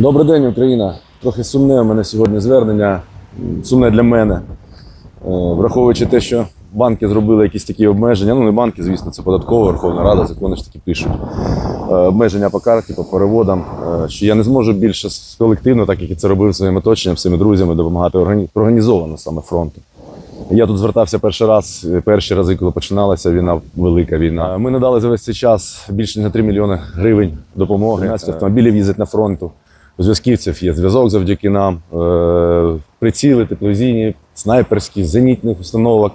Добрий день, Україна. Трохи сумне у мене сьогодні звернення. Сумне для мене. Е, Враховуючи те, що банки зробили якісь такі обмеження. Ну, не банки, звісно, це податкова Верховна Рада, закони ж таки пишуть. Е, Обмеження по карті, по переводам. е, Що я не зможу більше колективно, так як і це робив своїм оточенням, своїми друзями, допомагати органі- організовано саме фронту. Я тут звертався перший раз, перші рази, коли починалася війна, велика війна. Ми надали за весь цей час більше ніж на 3 мільйони гривень допомоги. 15 автомобілів їздять на фронту. У зв'язківців є зв'язок завдяки нам, е, приціли, тепловізійні, снайперські, зенітних установок,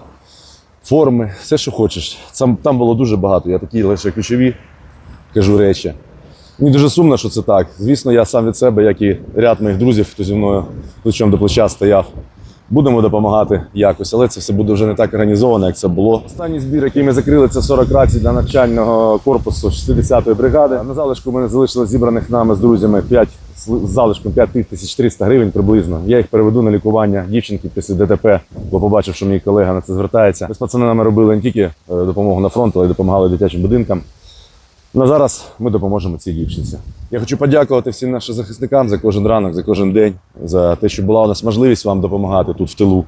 форми, все, що хочеш. Там, там було дуже багато. Я такі лише ключові кажу речі. Мені дуже сумно, що це так. Звісно, я сам від себе, як і ряд моїх друзів, хто зі мною плечом до плеча стояв. Будемо допомагати якось, але це все буде вже не так організовано, як це було. Останній збір, який ми закрили, це 40 рацій для навчального корпусу 60-ї бригади. На залишку мене залишилось зібраних нами з друзями 5 з залишком 5300 гривень приблизно. Я їх переведу на лікування дівчинки після ДТП, бо побачив, що мій колега на це звертається. Ми з пацанами робили не тільки е, допомогу на фронт, але й допомагали дитячим будинкам. Ну, зараз ми допоможемо цій дівчинці. Я хочу подякувати всім нашим захисникам за кожен ранок, за кожен день, за те, що була у нас можливість вам допомагати тут в тилу.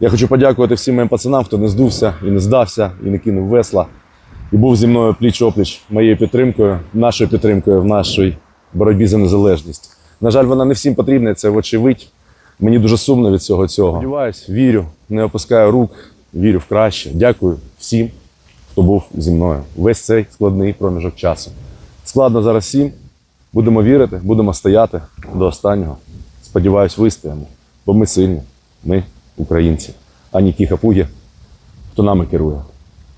Я хочу подякувати всім моїм пацанам, хто не здувся і не здався, і не кинув весла, і був зі мною пліч-опліч моєю підтримкою, нашою підтримкою в нашій боротьбі за незалежність. На жаль, вона не всім потрібна, це вочевидь. Мені дуже сумно від цього цього. Сподіваюсь, вірю, не опускаю рук, вірю в краще. Дякую всім, хто був зі мною весь цей складний проміжок часу. Складно зараз всім. Будемо вірити, будемо стояти до останнього. Сподіваюсь, вистоїмо, бо ми сильні, ми українці, а не ті хапуги, хто нами керує.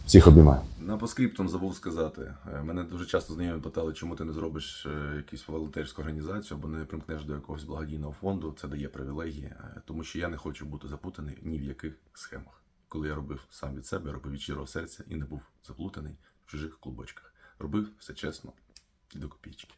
Всіх обіймаю. На поскриптум забув сказати. Е, Мене дуже часто знайомі питали, чому ти не зробиш е, якусь волонтерську організацію або не примкнеш до якогось благодійного фонду. Це дає привілегії, е, тому що я не хочу бути заплутаний ні в яких схемах. Коли я робив сам від себе, робив від щирого серця і не був заплутаний в чужих клубочках. Робив все чесно і до копійки.